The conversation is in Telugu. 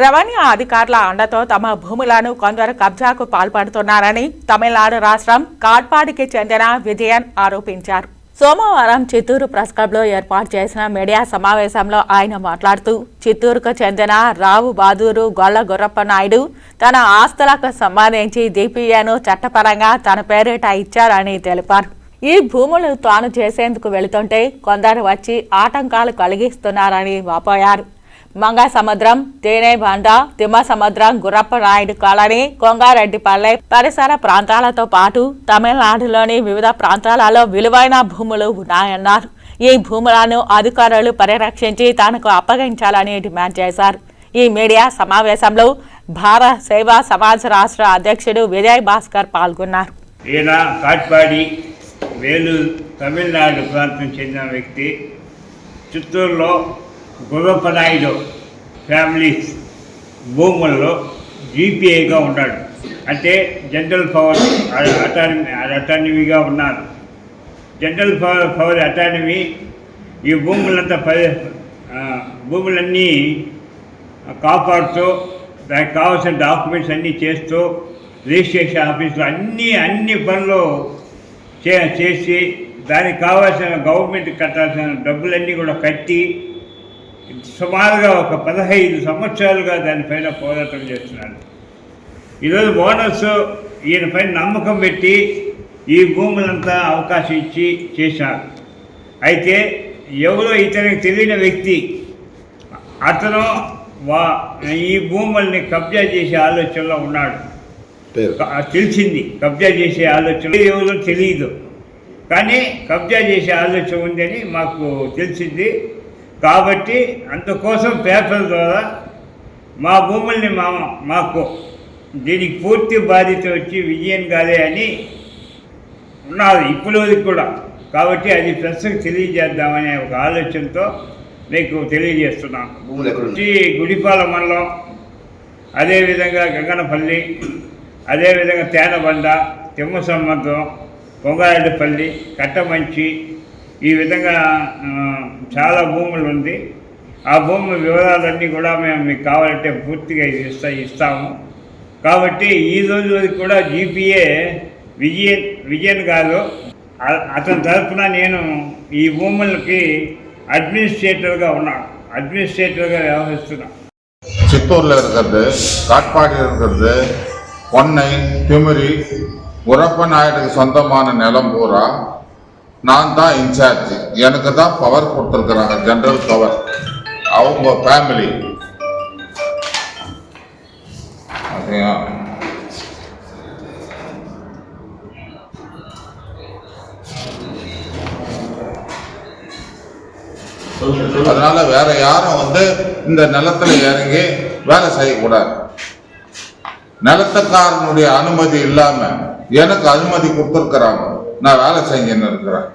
రెవెన్యూ అధికారుల అండతో తమ భూములను కొందరు కబ్జాకు పాల్పడుతున్నారని తమిళనాడు రాష్ట్రం కాట్పాడికి చెందిన విజయన్ ఆరోపించారు. సోమవారం చిత్తూరు ప్రెస్ క్లబ్లో ఏర్పాటు చేసిన మీడియా సమావేశంలో ఆయన మాట్లాడుతూ చిత్తూరుకు చెందిన రావు బాదూరు గొల్ల గుర్రప్ప నాయుడు తన ఆస్తులకు సంబంధించి దీపీఏను చట్టపరంగా తన పేరిట ఇచ్చారని తెలిపారు. ఈ భూములు తాను చేసేందుకు వెళుతుంటే కొందరు వచ్చి ఆటంకాలు కలిగిస్తున్నారని వాపోయారు. మంగ సముద్రం తేనె బండ తిమ్మ సముద్రం గుర్రప్ప నాయుడు కాలనీ కొంగారెడ్డిపల్లె పరిసర ప్రాంతాలతో పాటు తమిళనాడులోని వివిధ ప్రాంతాలలో విలువైన భూములు ఉన్నాయన్నారు. ఈ భూములను అధికారులు పరిరక్షించి తనకు అప్పగించాలని డిమాండ్ చేశారు. ఈ మీడియా సమావేశంలో భారత సేవా సమాజ్ రాష్ట్ర అధ్యక్షుడు విజయ్ భాస్కర్ పాల్గొన్నారు. ఈయన కాట్పాడి వేలూరు తమిళనాడు ప్రాంతం చెందిన వ్యక్తి. చిత్తూరులో గురప్పనాయుడు ఫ్యామిలీ ఫ్యామిలీస్ భూముల్లో జీపీఐగా ఉన్నాడు. అంటే జనరల్ పవర్ అటానమీ అటానమీగా ఉన్నారు. జనరల్ పవర్ పవర్ అటానమీ ఈ భూములంతా పరి భూములన్నీ కాపాడుతూ దానికి కావాల్సిన డాక్యుమెంట్స్ అన్నీ చేస్తూ రిజిస్ట్రేషన్ ఆఫీసులో అన్నీ అన్ని పనులు చే చేసి దానికి కావాల్సిన గవర్నమెంట్ కట్టాల్సిన డబ్బులన్నీ కూడా కట్టి సుమారుగా ఒక పదహైదు సంవత్సరాలుగా దానిపైన పోరాటం చేస్తున్నాడు. ఈరోజు ఓనర్స్ ఈయనపైన నమ్మకం పెట్టి ఈ భూములంతా అవకాశం ఇచ్చి చేశారు. అయితే ఎవరో ఇతనికి తెలియని వ్యక్తి అతను వా ఈ భూముల్ని కబ్జా చేసే ఆలోచనలో ఉన్నాడు. తెలిసింది. కబ్జా చేసే ఆలోచన ఎవరో తెలియదు. కానీ కబ్జా చేసే ఆలోచన ఉందని మాకు తెలిసింది. కాబట్టి అందుకోసం పేపర్ ద్వారా మా భూముల్ని మా మాకు దీనికి పూర్తి బాధ్యత వచ్చి విజయన్ గారే అని ఉన్నారు ఇప్పుడు కూడా కాబట్టి అది ప్రస్తుతం తెలియజేద్దామనే ఒక ఆలోచనతో మీకు తెలియజేస్తున్నాను? వచ్చి గుడిపాల మండలం అదేవిధంగా గంగనపల్లి అదేవిధంగా తేనబండ తిమ్మ సంబంధం పొంగారెడ్డిపల్లి కట్టమంచి ఈ విధంగా ఆ, చాలా భూములు ఉంది ఆ భూముల వివరాలన్నీ కూడా మేము మీకు కావాలంటే పూర్తిగా ఇస్తా ఇస్తాము కాబట్టి ఈ రోజు వరకు కూడా జీపీఏ విజయన్ విజయన్ గారు అ- అతని తరఫున నేను ఈ భూములకి అడ్మినిస్ట్రేటర్గా ఉన్నాను అడ్మినిస్ట్రేటర్గా వ్యవహరిస్తున్నాను சித்தூரில் இருக்கிறது காட்பாடியில் இருக்கிறது பொன்னை திமிரி உரப்ப நாயுடுக்கு சொந்தமான நிலம் பூரா நான் தான் இன்சார்ஜ் எனக்கு தான் பவர் கொடுத்துருக்குறாங்க ஜென்ரல் பவர் அவங்க ஃபேமிலி அப்படியா? அதனால வேற யாரும் வந்து இந்த நிலத்துல இறங்கி வேலை செய்யக்கூடாது. நிலத்துக்காரனுடைய அனுமதி இல்லாம எனக்கு அனுமதி கொடுத்துருக்குறாங்க. நான் வேலை செஞ்சுன்னு இருக்கிறேன்.